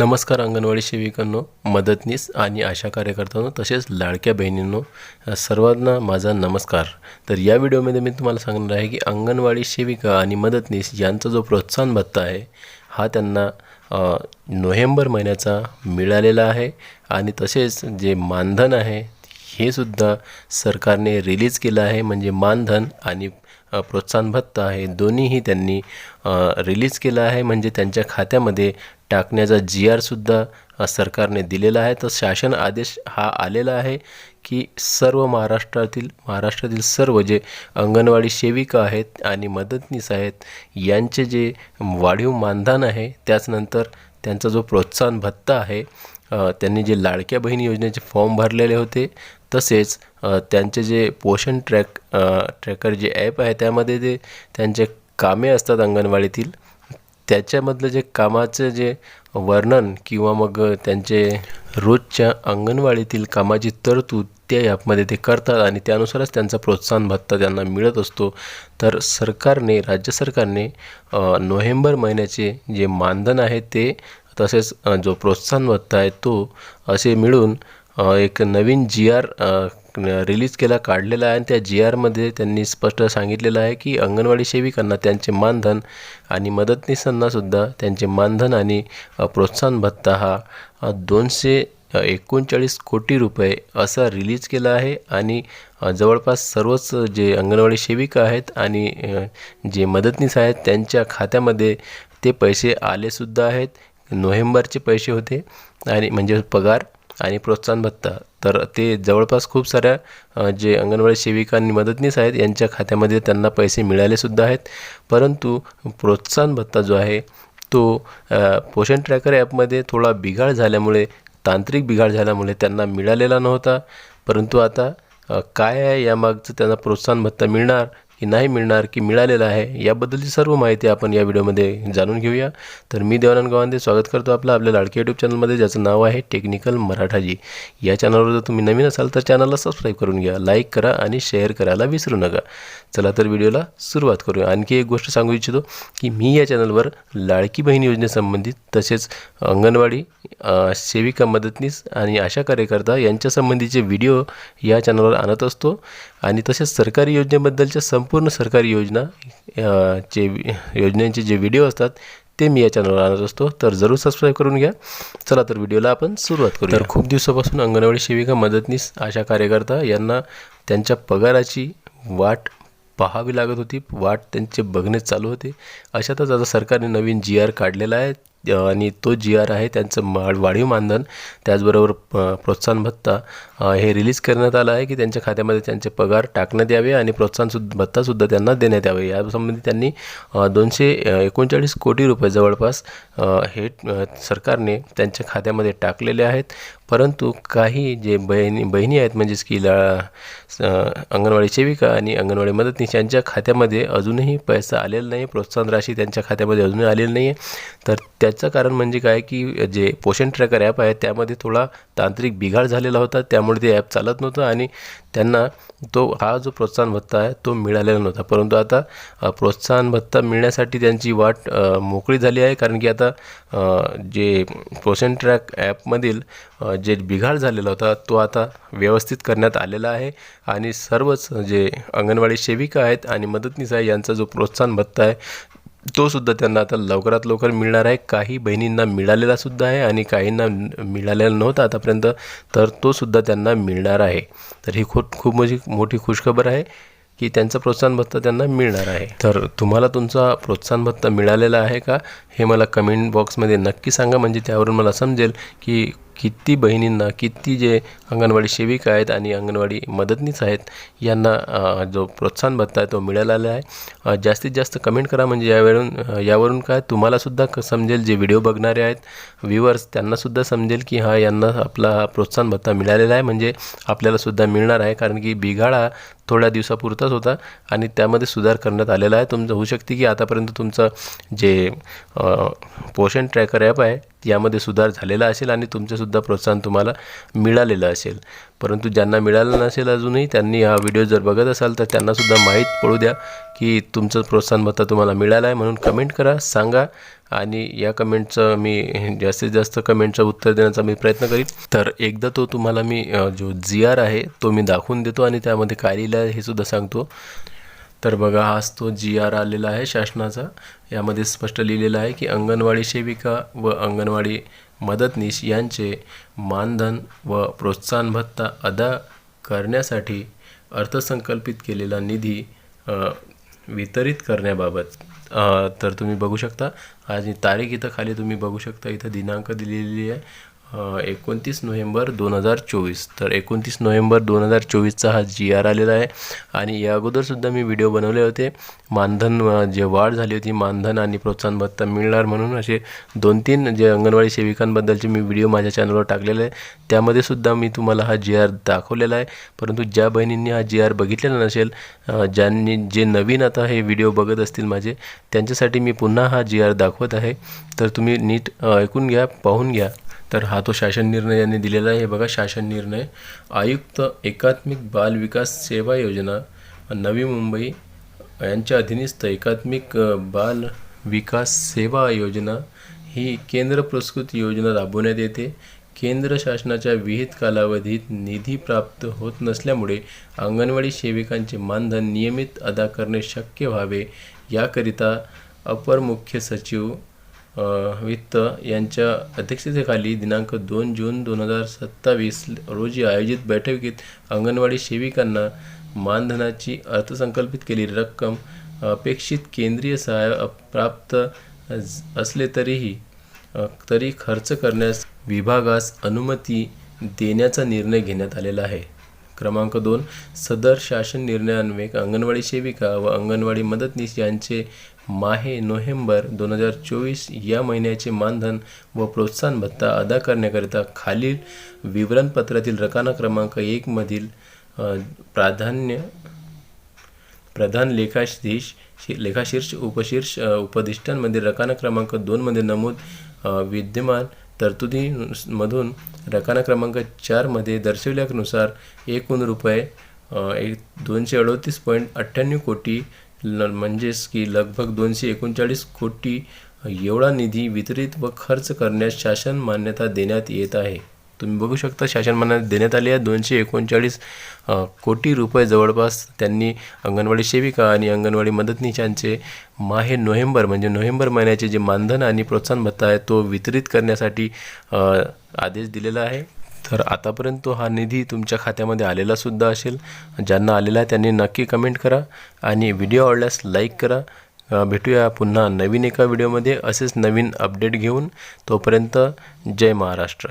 नमस्कार अंगणवाडी सेविकांनो मदतनीस आणि आशा कार्यकर्त्यांनो तसेच लाडक्या बहिणींनो सर्वांना माझा नमस्कार. तर या व्हिडिओमध्ये मी तुम्हाला सांगणार आहे की अंगणवाडी सेविका आणि मदतनीस यांचा जो प्रोत्साहन भत्ता आहे हा त्यांना नोव्हेंबर महिन्याचा मिळालेला आहे आणि तसेच जे मानधन आहे हे सुद्धा सरकारने रिलीज केलं आहे. म्हणजे मानधन आणि प्रोत्साहन भत्ता हे दोन्हीही त्यांनी रिलीज केलं आहे. म्हणजे त्यांच्या खात्यामध्ये टाकण्याचा जी आरसुद्धा सरकारने दिलेला आहे. तर शासन आदेश हा आलेला आहे की सर्व महाराष्ट्रातील महाराष्ट्रातील सर्व जे अंगणवाडी सेविका आहेत आणि मदतनीस आहेत यांचे जे वाढीव मानधन आहे त्याचनंतर त्यांचा जो प्रोत्साहन भत्ता आहे त्यांनी जे लाडक्या बहिणी योजनेचे फॉर्म भरलेले होते तसेच त्यांचे जे पोषण ट्रॅक ट्रॅकर जे ॲप आहे त्यामध्ये ते त्यांचे कामे असतात अंगणवाडीतील त्याच्यामधलं जे कामाचं जे वर्णन किंवा मग त्यांचे रोजच्या अंगणवाडीतील कामाची तरतूद त्या ॲपमध्ये ते करतात आणि त्यानुसारच त्यांचा प्रोत्साहन भत्ता त्यांना मिळत असतो. तर सरकारने राज्य सरकारने नोव्हेंबर महिन्याचे जे मानधन आहे ते तसेच जो प्रोत्साहन भत्ता आहे तो असे मिळून एक नवीन जी आर रिलीज केला काढलेला आहे आणि त्या जी आरमध्ये त्यांनी स्पष्ट सांगितलेलं आहे की अंगणवाडी सेविकांना त्यांचे मानधन आणि मदतनीसांनासुद्धा त्यांचे मानधन आणि प्रोत्साहन भत्ता हा दोनशे एकोणचाळीस कोटी रुपये असा रिलीज केला आहे आणि जवळपास सर्वच जे अंगणवाडी सेविका आहेत आणि जे मदतनीस आहेत त्यांच्या खात्यामध्ये ते पैसे आलेसुद्धा आहेत. नोव्हेंबरचे पैसे होते आणि म्हणजे पगार आणि प्रोत्साहन भत्ता. तर ते जवळपास खूप साऱ्या जे अंगणवाडी सेविका आणि मदतनीस आहेत यांच्या खात्यामध्ये त्यांना पैसे मिळालेसुद्धा आहेत. परंतु प्रोत्साहन भत्ता जो आहे तो पोषण ट्रॅकर ॲपमध्ये थोडा बिघाड झाल्यामुळे तांत्रिक बिघाड झाल्यामुळे त्यांना मिळालेला नव्हता. परंतु आता काय आहे यामागचं त्यांना प्रोत्साहन भत्ता मिळणार? की नाही मिळणार की मिळालेलं आहे याबद्दलची सर्व माहिती आपण या व्हिडिओमध्ये जाणून घेऊया. तर मी देवानंद गवांदे स्वागत करतो आपलं आपल्या लाडकी यूट्यूब चॅनलमध्ये ज्याचं नाव आहे टेक्निकल मराठाजी. या चॅनलवर जर तुम्ही नवीन असाल तर चॅनलला सबस्क्राईब करून घ्या लाईक करा आणि शेअर करायला विसरू नका. चला तर व्हिडिओला सुरुवात करूया. आणखी एक गोष्ट सांगू इच्छितो की मी या चॅनलवर लाडकी बहीण योजनेसंबंधित तसेच अंगणवाडी सेविका मदतनीस आणि आशा कार्यकर्ता यांच्यासंबंधीचे व्हिडिओ या चॅनलवर आणत असतो. आणि तसेच सरकारी योजनेबद्दलच्या संपूर्ण सरकारी योजना चे योजनेचे जे व्हिडिओ असतात ते मी या चॅनलवर आणत असतो. तर जरूर सबस्क्राईब करून घ्या. चला तर व्हिडिओला आपण सुरुवात करू तर खूप दिवसापासून अंगणवाडी सेविका मदतनीस आशा कार्यकर्ता यांना त्यांच्या पगाराची वाट पाहावी लागत होती. वाट त्यांचे बघणे चालू होते. अशातच आता सरकारने नवीन जी आर काढलेला आहे. आणि तो जी आर आहे त्यांचं मा वाढीव मानधन त्याचबरोबर प- प्रोत्साहन भत्ता हे रिलीज करण्यात आलं आहे की त्यांच्या खात्यामध्ये त्यांचे पगार टाकण्यात यावे आणि प्रोत्साहन सुद्धा भत्तासुद्धा त्यांना देण्यात यावे. यासंबंधी त्यांनी दोनशे एकोणचाळीस कोटी रुपये जवळपास हे सरकारने त्यांच्या खात्यामध्ये टाकलेले आहेत. परंतु काही जे बहिणी बहिणी आहेत म्हणजेच की ला अंगणवाडी सेविका आणि अंगणवाडी मदतनीस यांच्या खात्यामध्ये अजूनही पैसा आलेला नाही प्रोत्साहन राशी त्यांच्या खात्यामध्ये अजूनही आलेली नाही आहे तर त्या त्याचं कारण म्हणजे काय की जे पोषण ट्रॅकर ॲप आहे त्यामध्ये थोडा तांत्रिक बिघाड झालेला होता. त्यामुळे ते ॲप चालत नव्हतं आणि त्यांना तो हा जो प्रोत्साहन भत्ता आहे तो मिळालेला नव्हता. परंतु आता प्रोत्साहन भत्ता मिळण्यासाठी त्यांची वाट मोकळी झाली आहे. कारण की आता जे पोषण ट्रॅक ॲपमधील जे बिघाड झालेला होता तो आता व्यवस्थित करण्यात आलेला आहे. आणि सर्वच जे अंगणवाडी सेविका आहेत आणि मदतनीस आहे यांचा जो प्रोत्साहन भत्ता आहे तो सुद्धा त्यांना आता लवकरात लवकर मिळणार आहे. काही बहिणींना मिळालेला सुद्धा आहे आणि काहींना मिळालेला नव्हता आतापर्यंत तर तो सुद्धा त्यांना मिळणार आहे. तर ही खूप खूप म्हणजे मोठी खुशखबर आहे की त्यांचा प्रोत्साहन भत्ता त्यांना मिळणार आहे. तर तुम्हाला तुमचा प्रोत्साहन भत्ता मिळालेला आहे का? हे मला कमेंट बॉक्समध्ये नक्की सांगा. म्हणजे त्यावरून मला समजेल की किती बहिणींना किती जे अंगणवाडी सेविका आहेत आणि अंगणवाडी मदतनीस आहेत यांना जो प्रोत्साहन भत्ता आहे तो मिळालेला आहे. जास्तीत जास्त कमेंट करा म्हणजे यावरून यावरून काय? तुम्हालासुद्धा क समजेल जे व्हिडिओ बघणारे आहेत व्ह्युअर्स त्यांनासुद्धा समजेल की हा यांना आपला प्रोत्साहन भत्ता मिळालेला आहे म्हणजे आपल्यालासुद्धा मिळणार आहे. कारण की बिघाडा थोड्या दिवसापुरताच होता आणि त्यामध्ये सुधार करण्यात आलेला आहे. तुमचं होऊ शकते की आतापर्यंत तुमचं जे पोषण ट्रॅकर ॲप आहे यामध्ये सुधार झालेला असेल आणि तुमचंसुद्धा प्रोत्साहन तुम्हाला मिळालेलं असेल. परंतु ज्यांना मिळालं नसेल अजूनही त्यांनी हा व्हिडिओ जर बघत असाल तर त्यांनासुद्धा माहीत पडू द्या की तुमचं प्रोत्साहन भत्ता तुम्हाला मिळाला आहे म्हणून कमेंट करा सांगा. आणि या कमेंटचं मी जास्तीत जास्त कमेंटचं उत्तर देण्याचा मी प्रयत्न करीन. तर एकदा तो तुम्हाला मी जो जी आर आहे तो मी दाखवून देतो आणि त्यामध्ये काय लिहिलं आहे हे सुद्धा सांगतो. तर बघा हाच तो जी आर आलेला आहे शासनाचा. यामध्ये स्पष्ट लिहिलेलं आहे की अंगणवाडी सेविका व अंगणवाडी मदतनीस यांचे मानधन व प्रोत्साहन भत्ता अदा करण्यासाठी अर्थसंकल्पित केलेला निधी वितरित करण्याबाबत. तर तुम्ही बघू शकता. आणि तारीख इथं खाली तुम्ही बघू शकता. इथं दिनांक दिलेली आहे. एकोणतीस नोव्हेंबर दोन हजार चोवीस. तर एकोणतीस नोव्हेंबर दोन हजार चोवीसचा हा जी आर आलेला आहे. आणि या अगोदरसुद्धा मी व्हिडिओ बनवले होते. मानधन जे वाढ झाली होती मानधन आणि प्रोत्साहन भत्ता मिळणार म्हणून असे दोन तीन जे अंगणवाडी सेविकांबद्दलचे मी व्हिडिओ माझ्या चॅनलवर टाकलेले आहे त्यामध्ये सुद्धा मी तुम्हाला हा जी आर दाखवलेला आहे. परंतु ज्या बहिणींनी हा जी आर बघितलेला नसेल ज्यांनी जे नवीन आता हे व्हिडिओ बघत असतील माझे त्यांच्यासाठी मी पुन्हा हा जी आर दाखवत आहे. तर तुम्ही नीट ऐकून घ्या पाहून घ्या. तर हा तो शासन निर्णय यांनी दिलेला आहे. हे बघा शासन निर्णय. आयुक्त एकात्मिक बाल विकास सेवा योजना नवी मुंबई यांच्या अधीनस्थ एकात्मिक बाल विकास सेवा योजना ही केंद्र पुरस्कृत योजना राबवण्यात येते. केंद्र शासनाच्या विहित कालावधीत निधी प्राप्त होत नसल्यामुळे अंगणवाडी सेविकांचे मानधन नियमित अदा करणे शक्य व्हावे. याकरिता अपर मुख्य सचिव वित्त यांच्या अध्यक्षतेखाली दिनांक दोन जून दोन हजार सत्तावीस रोजी आयोजित बैठकीत अंगणवाडी सेविकांना मानधनाची अर्थसंकल्पित केलेली रक्कम अपेक्षित केंद्रीय सहाय्य प्राप्त असले तरीही तरी खर्च करण्यास विभागास अनुमती देण्याचा निर्णय घेण्यात आलेला आहे. क्रमांक दोन सदर शासन निर्णयान्वये अंगणवाडी सेविका व अंगणवाडी मदतनीस यांचे माहे नोव्हेंबर दोन हजार चोवीस या महिन्याचे मानधन व प्रोत्साहन भत्ता अदा करण्याकरिता खालील विवरणपत्रातील रकाना क्रमांक एकमधील प्राधान्य प्रधान लेखाधीश लेखाशीर्ष उपशीर्ष उपदिष्टांमध्ये रकाना क्रमांक दोनमध्ये नमूद विद्यमान तरतुदीमधून रकाना क्रमांक चारमध्ये दर्शवल्यानुसार एकूण रुपये एक दोनशे अडतीस पॉईंट अठ्ठ्याण्णव कोटी ल म्हणजेच की लगभग दोनशे एकोणचाळीस कोटी एवढा निधी वितरित व खर्च करण्यास शासन मान्यता देण्यात येत आहे. तुम्ही बघू शकता शासन देण्यात आली आहे. दोनशे एकोणचाळीस कोटी रुपये जवळपास त्यांनी अंगणवाडी सेविका आणि अंगणवाडी मदतनीशांचे माहे नोव्हेंबर म्हणजे नोव्हेंबर महिन्याचे जे मानधन आणि प्रोत्साहन भत्ता आहे तो वितरित करण्यासाठी आदेश दिलेला आहे. तर आतापर्यंत हा निधी तुमच्या खात्यामध्ये आलेला सुद्धा असेल. ज्यांना आलेला आहे त्यांनी नक्की कमेंट करा आणि व्हिडिओ आवडल्यास लाईक करा. भेटूया पुन्हा नवीन एका व्हिडिओमध्ये. असेच नवीन अपडेट घेऊन तोपर्यंत जय महाराष्ट्र.